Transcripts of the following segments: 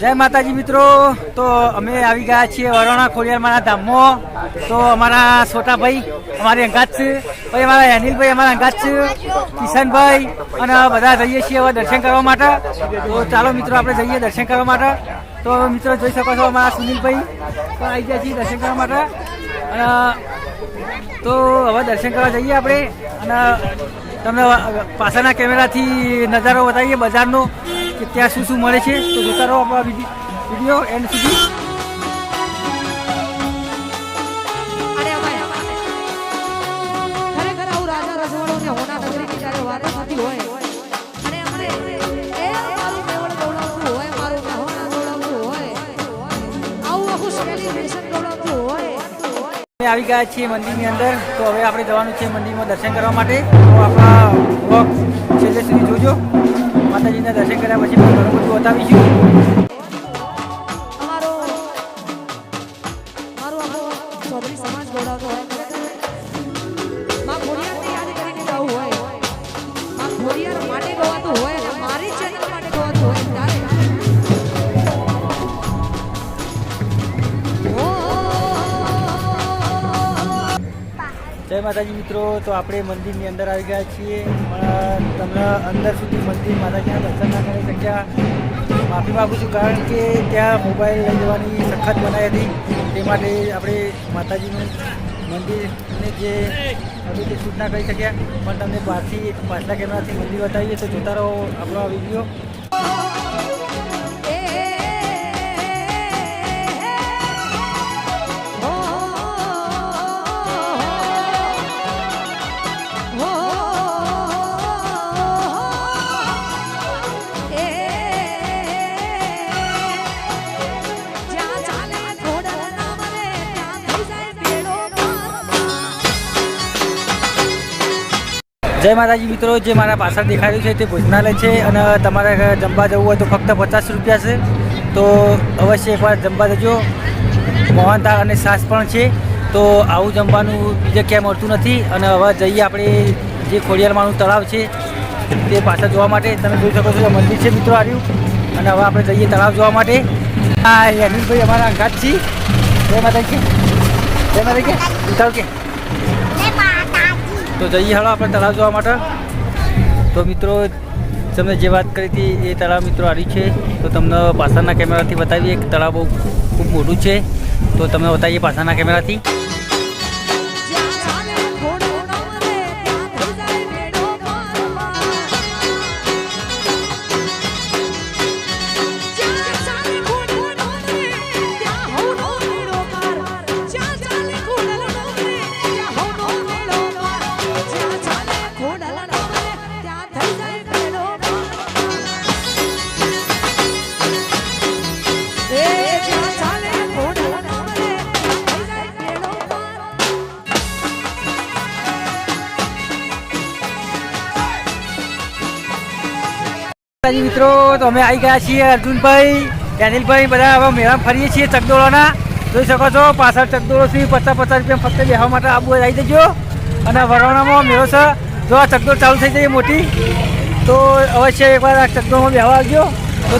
જય માતાજી મિત્રો. તો અમે આવી ગયા છીએ વરોણા ખોડિયારમાંના ધામમાં. તો અમારા છોટાભાઈ અમારી અંગાત છે. પછી અમારા અનિલભાઈ અમારા અંગાત છે. કિશનભાઈ અને બધા જઈએ છીએ હવે દર્શન કરવા માટે. તો ચાલો મિત્રો, આપણે જઈએ દર્શન કરવા માટે. તો મિત્રો, જોઈ શકો છો અમારા સુનિલભાઈ પણ આવી ગયા છીએ દર્શન કરવા માટે. અને તો હવે દર્શન કરવા જઈએ આપણે. અને તમને પાછળના કેમેરાથી નજારો બતાવીએ બજારનો. કે ત્યાં શું શું મળે છે તો જોતા રહો આપણા વીડિયો એન્ડ સુધી. આવી. ગયા છીએ મંદિરની અંદર તો હવે આપણે જવાનું છે મંદિરમાં દર્શન કરવા માટે. તો આપણા બ્લોગ છેલ્લે સુધી જોજો. માતાજીના દર્શન કર્યા પછી પણ ઘણું બધું બતાવીશું. જય માતાજી મિત્રો તો આપણે મંદિરની અંદર આવી ગયા છીએ. પણ તમને અંદર સુધી મંદિર માતાજીના દર્શન ના કરી શક્યા માફી માગું છું, કારણ કે ત્યાં મોબાઈલ લઈ જવાની સખત મનાઈ હતી. તે માટે આપણે માતાજીનું મંદિરને જે હતું તે શૂટ ના કરી શક્યા. પણ તમને બહારથી પાછલા કેમેરાથી મંદિર બતાવીએ તો જોતા રહો આપણો આ વીડિયો. જય માતાજી મિત્રો, જે મારા પાછળ દેખાડ્યું છે તે ભોજનાલય છે અને તમારે જમવા જવું હોય તો ફક્ત પચાસ રૂપિયા છે. તો અવશ્ય એકવાર જમવા જજો. મોહનતા અને સાસ પણ છે. તો આવું જમવાનું બીજે ક્યાંય મળતું નથી અને હવે જઈએ આપણે જે ખોડિયારમાંનું તળાવ છે તે પાછળ જોવા માટે. તમે જોઈ શકો છો કે મંદિર છે મિત્રો આવ્યું અને હવે આપણે જઈએ તળાવ જોવા માટે. હા અનિલભાઈ અમારા અંગાત છે. જય માતાજી. જય માતાજી. ઉતાર કે. તો જઈએ હાલો આપણે તળાવ જોવા માટે. તો મિત્રો, તમને જે વાત કરી હતી એ તળાવ મિત્રો આવ્યું છે. તો તમને પાછળના કેમેરાથી બતાવીએ કે તળાવ બહુ ખૂબ મોટું છે. તો તમને બતાવીએ પાછળના કેમેરાથી. માતાજી મિત્રો, તો અમે આવી ગયા છીએ અર્જુનભાઈ અનિલભાઈ બધા હવે મેળા ફરીએ છીએ ચકડોળાના. જોઈ શકો છો, પાછળ ચકદોળોથી પચાસ પચાસ રૂપિયા ફક્ત બેહવા માટે આબુ આવી જજો. અને વરોણામાં મેળો છે. જો આ ચકડોળ ચાલુ થઈ જાય મોટી, તો અવશ્ય એકવાર આ ચકડોળમાં બેહવા આવજો. તો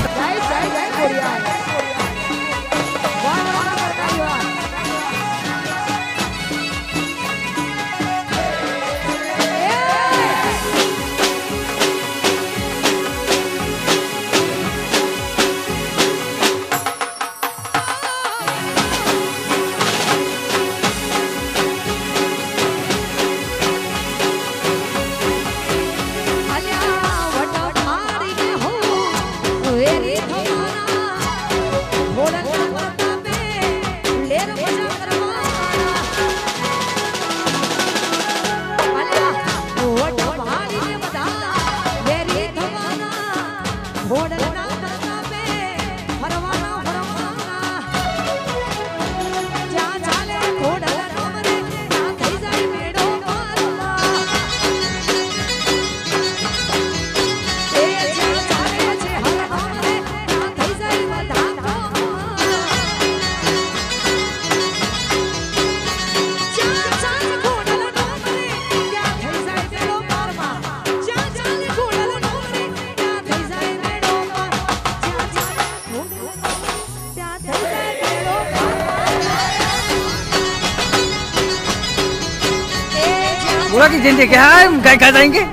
कि जिंदगी है हम गाय खा जाएंगे